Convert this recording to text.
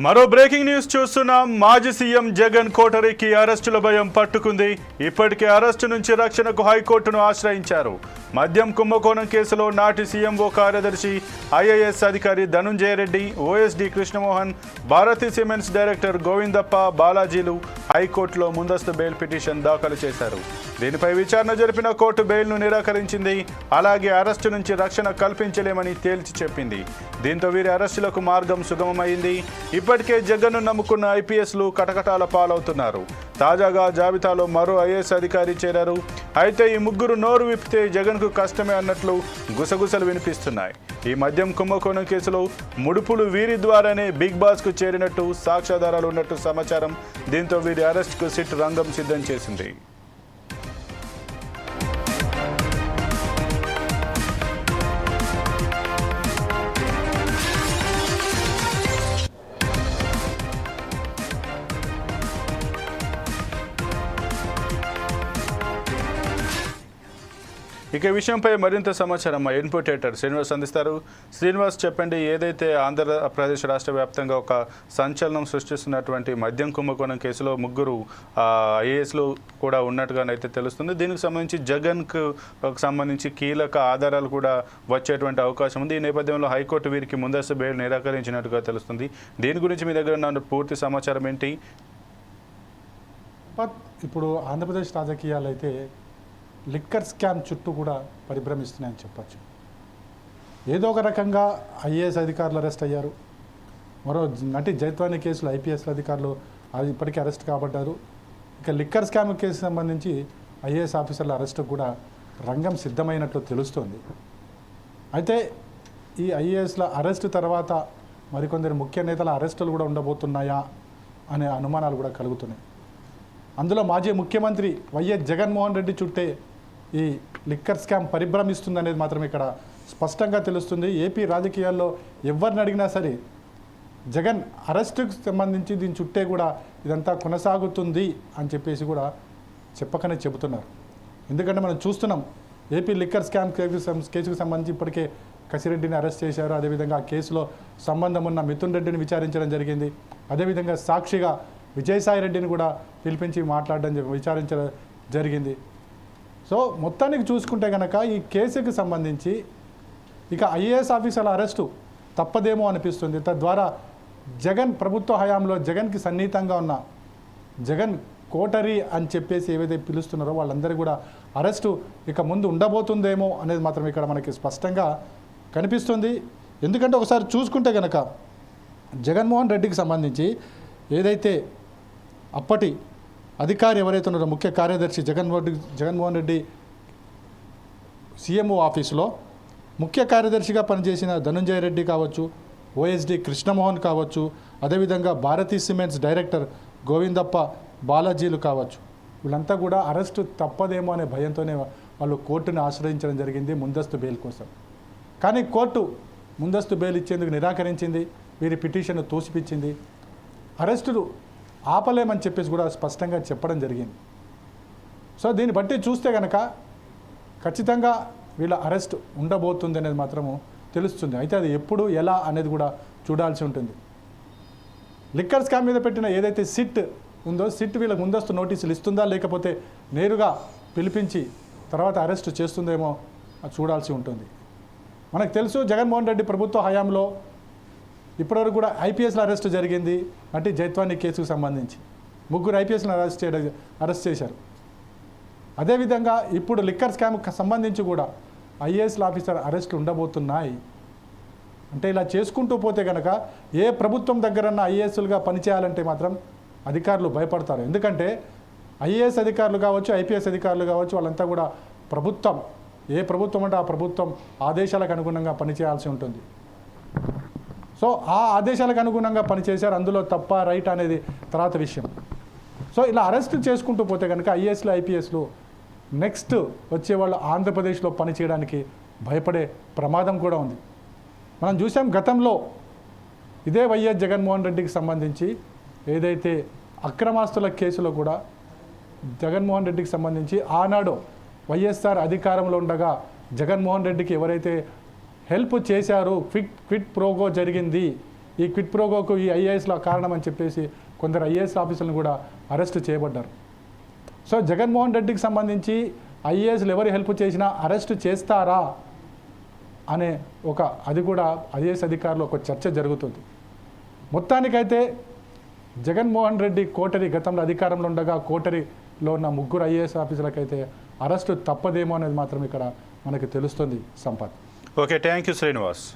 మరో breaking news చూస్తున్నాం మాజీ సీఎం జగన్ కోటరీకి అరెస్టుల భయం పట్టుకుంది. ఇప్పటికే అరెస్టు నుంచి రక్షణకు హైకోర్టును ఆశ్రయించారు. మద్యం కుంభకోణం కేసులో నాటి సీఎంఓ కార్యదర్శి ఐఏఎస్ అధికారి Dhanunjaya Reddy OSD Krishnamohan Bharathi cements director Govindappa బాలాజీలు హైకోర్టులో ముందస్తు బెయిల్ పిటిషన్ దాఖలు చేశారు. దీనిపై విచారణ జరిపిన కోర్టు బెయిల్ను నిరాకరించింది. అలాగే అరెస్టు నుంచి రక్షణ కల్పించలేమని తేల్చి చెప్పింది. దీంతో వీరి అరెస్టులకు మార్గం సుగమమైంది. ఇప్పటికే జగన్ను నమ్ముకున్న ఐపీఎస్లు కటకటాల పాలవుతున్నారు. తాజాగా జాబితాలో మరో ఐఏఎస్ అధికారి చేరారు. అయితే ఈ ముగ్గురు నోరు విప్పితే జగన్కు కష్టమే అన్నట్లు గుసగుసలు వినిపిస్తున్నాయి. ఈ మద్యం కుంభకోణం కేసులో ముడుపులు వీరి ద్వారానే బిగ్ బాస్కు చేరినట్టు సాక్ష్యాధారాలు ఉన్నట్టు సమాచారం. దీంతో వీరి అరెస్ట్కు సిట్ రంగం సిద్ధం చేసింది. ఇక విషయంపై మరింత సమాచారం మా ఇన్పుట్ ఎడిటర్ శ్రీనివాస్ అందిస్తారు. శ్రీనివాస్ చెప్పండి ఏదైతే ఆంధ్రప్రదేశ్ రాష్ట్ర వ్యాప్తంగా ఒక సంచలనం సృష్టిస్తున్నటువంటి మద్యం కుంభకోణం కేసులో ముగ్గురు ఐఏఎస్లు కూడా ఉన్నట్టుగానైతే తెలుస్తుంది. దీనికి సంబంధించి జగన్కు సంబంధించి కీలక ఆధారాలు కూడా వచ్చేటువంటి అవకాశం ఉంది. ఈ నేపథ్యంలో హైకోర్టు వీరికి ముందస్తు బెయిల్ నిరాకరించినట్టుగా తెలుస్తుంది. దీని గురించి మీ దగ్గర నన్ను పూర్తి సమాచారం ఏంటి? బట్ ఇప్పుడు ఆంధ్రప్రదేశ్ రాజకీయాలు అయితే లిక్కర్ స్కామ్ చుట్టూ కూడా పరిభ్రమిస్తున్నాయని చెప్పచ్చు. ఏదో ఒక రకంగా ఐఏఎస్ అధికారులు అరెస్ట్ అయ్యారు. మరో నటి జైత్వాని కేసులో ఐపీఎస్ అధికారులు అది ఇప్పటికీ అరెస్ట్ కాబడ్డారు. ఇక లిక్కర్ స్కామ్ కేసు సంబంధించి ఐఏఎస్ ఆఫీసర్ల అరెస్ట్ కూడా రంగం సిద్ధమైనట్లు తెలుస్తోంది. అయితే ఈ ఐఏఎస్ల అరెస్ట్ తర్వాత మరికొందరు ముఖ్య నేతల అరెస్టులు కూడా ఉండబోతున్నాయా అనే అనుమానాలు కూడా కలుగుతున్నాయి. అందులో మాజీ ముఖ్యమంత్రి వైఎస్ జగన్మోహన్ రెడ్డి చుట్టే ఈ లిక్కర్ స్కామ్ పరిభ్రమిస్తుంది అనేది మాత్రం ఇక్కడ స్పష్టంగా తెలుస్తుంది. ఏపీ రాజకీయాల్లో ఎవరిని అడిగినా సరే జగన్ అరెస్టుకు సంబంధించి దీని చుట్టే కూడా ఇదంతా కొనసాగుతుంది అని చెప్పేసి కూడా చెప్పకనే చెబుతున్నారు. ఎందుకంటే మనం చూస్తున్నాం ఏపీ లిక్కర్ స్కామ్ కేసు కేసుకు సంబంధించి ఇప్పటికే కసిరెడ్డిని అరెస్ట్ చేశారు. అదేవిధంగా ఆ కేసులో సంబంధం ఉన్న మిథున్ రెడ్డిని విచారించడం జరిగింది. అదేవిధంగా సాక్షిగా విజయసాయి రెడ్డిని కూడా పిలిపించి మాట్లాడడం విచారించడం జరిగింది. సో మొత్తానికి చూసుకుంటే కనుక ఈ కేసుకి సంబంధించి ఇక ఐఏఎస్ ఆఫీసర్ల అరెస్టు తప్పదేమో అనిపిస్తుంది. తద్వారా జగన్ ప్రభుత్వ హయాంలో జగన్కి సన్నిహితంగా ఉన్న జగన్ కోటరీ అని చెప్పేసి ఏవైతే పిలుస్తున్నారో వాళ్ళందరూ కూడా అరెస్టు ఇక ముందు ఉండబోతుందేమో అనేది మాత్రం ఇక్కడ మనకి స్పష్టంగా కనిపిస్తుంది. ఎందుకంటే ఒకసారి చూసుకుంటే కనుక జగన్మోహన్ రెడ్డికి సంబంధించి ఏదైతే అప్పటి అధికారి ఎవరైతే ఉన్నారో ముఖ్య కార్యదర్శి జగన్మోహన్ రెడ్డి జగన్మోహన్ రెడ్డి సీఎంఓ ఆఫీసులో ముఖ్య కార్యదర్శిగా పనిచేసిన ధనుంజయ రెడ్డి కావచ్చు ఓఎస్డి కృష్ణమోహన్ కావచ్చు అదేవిధంగా భారతీ సిమెంట్స్ డైరెక్టర్ గోవిందప్ప బాలాజీలు కావచ్చు. వీళ్ళంతా కూడా అరెస్టు తప్పదేమో అనే భయంతోనే వాళ్ళు కోర్టుని ఆశ్రయించడం జరిగింది ముందస్తు బెయిల్ కోసం. కానీ కోర్టు ముందస్తు బెయిల్ ఇచ్చేందుకు నిరాకరించింది వీరి పిటిషన్ తోసిపించింది అరెస్టులు ఆపలేమని చెప్పేసి కూడా స్పష్టంగా చెప్పడం జరిగింది. సో దీన్ని బట్టి చూస్తే కనుక ఖచ్చితంగా వీళ్ళ అరెస్ట్ ఉండబోతుంది అనేది మాత్రము తెలుస్తుంది. అయితే అది ఎప్పుడు ఎలా అనేది కూడా చూడాల్సి ఉంటుంది. లిక్కర్ స్కామ్ మీద పెట్టిన ఏదైతే సిట్ ఉందో సిట్ వీళ్ళకి ముందస్తు నోటీసులు ఇస్తుందా లేకపోతే నేరుగా పిలిపించి తర్వాత అరెస్ట్ చేస్తుందేమో అది చూడాల్సి ఉంటుంది. మనకు తెలుసు జగన్మోహన్ రెడ్డి ప్రభుత్వ హయాంలో ఇప్పటివరకు కూడా ఐపీఎస్ల అరెస్ట్ జరిగింది అంటే జైత్వాని కేసుకు సంబంధించి. ముగ్గురు ఐపీఎస్లను అరెస్ట్ చేయడం అరెస్ట్ చేశారు. అదేవిధంగా ఇప్పుడు లిక్కర్ స్కామ్కి సంబంధించి కూడా ఐఏఎస్ల ఆఫీసర్ అరెస్టులు ఉండబోతున్నాయి. అంటే ఇలా చేసుకుంటూ పోతే కనుక ఏ ప్రభుత్వం దగ్గరన్న ఐఏఎస్లుగా పనిచేయాలంటే మాత్రం అధికారులు భయపడతారు. ఎందుకంటే ఐఏఎస్ అధికారులు కావచ్చు ఐపీఎస్ అధికారులు కావచ్చు వాళ్ళంతా కూడా ప్రభుత్వం. ఏ ప్రభుత్వం అంటే ఆ ప్రభుత్వం ఆదేశాలకు అనుగుణంగా పనిచేయాల్సి ఉంటుంది. సో ఆ ఆదేశాలకు అనుగుణంగా పనిచేశారు. అందులో తప్ప రైట్ అనేది తర్వాత విషయం. సో ఇలా అరెస్ట్ చేసుకుంటూ పోతే కనుక ఐఏఎస్లు ఐపీఎస్లు నెక్స్ట్ వచ్చే వాళ్ళు ఆంధ్రప్రదేశ్లో పనిచేయడానికి భయపడే ప్రమాదం కూడా ఉంది. మనం చూసాం గతంలో ఇదే వైఎస్ జగన్మోహన్ రెడ్డికి సంబంధించి ఏదైతే అక్రమాస్తుల కేసులో కూడా జగన్మోహన్ రెడ్డికి సంబంధించి ఆనాడు వైఎస్ఆర్ అధికారంలో ఉండగా జగన్మోహన్ రెడ్డికి ఎవరైతే హెల్ప్ చేశారు. క్విట్ క్విట్ ప్రోగో జరిగింది. ఈ క్విట్ ప్రోగోకు ఈ ఐఏఎస్లో కారణం అని చెప్పేసి కొందరు ఐఏఎస్ ఆఫీసర్లను కూడా అరెస్ట్ చేయబడ్డారు. సో జగన్మోహన్ రెడ్డికి సంబంధించి ఐఏఎస్లు ఎవరు హెల్ప్ చేసినా అరెస్ట్ చేస్తారా? అనే ఒక అది కూడా ఐఏఎస్ అధికారులు ఒక చర్చ జరుగుతుంది. మొత్తానికైతే జగన్మోహన్ రెడ్డి కోటరి గతంలో అధికారంలో ఉండగా కోటరిలో ఉన్న ముగ్గురు ఐఏఎస్ ఆఫీసర్లకైతే అరెస్టు తప్పదేమో అనేది మాత్రం ఇక్కడ మనకి తెలుస్తుంది Sampath. Okay, thank you, Srinivas.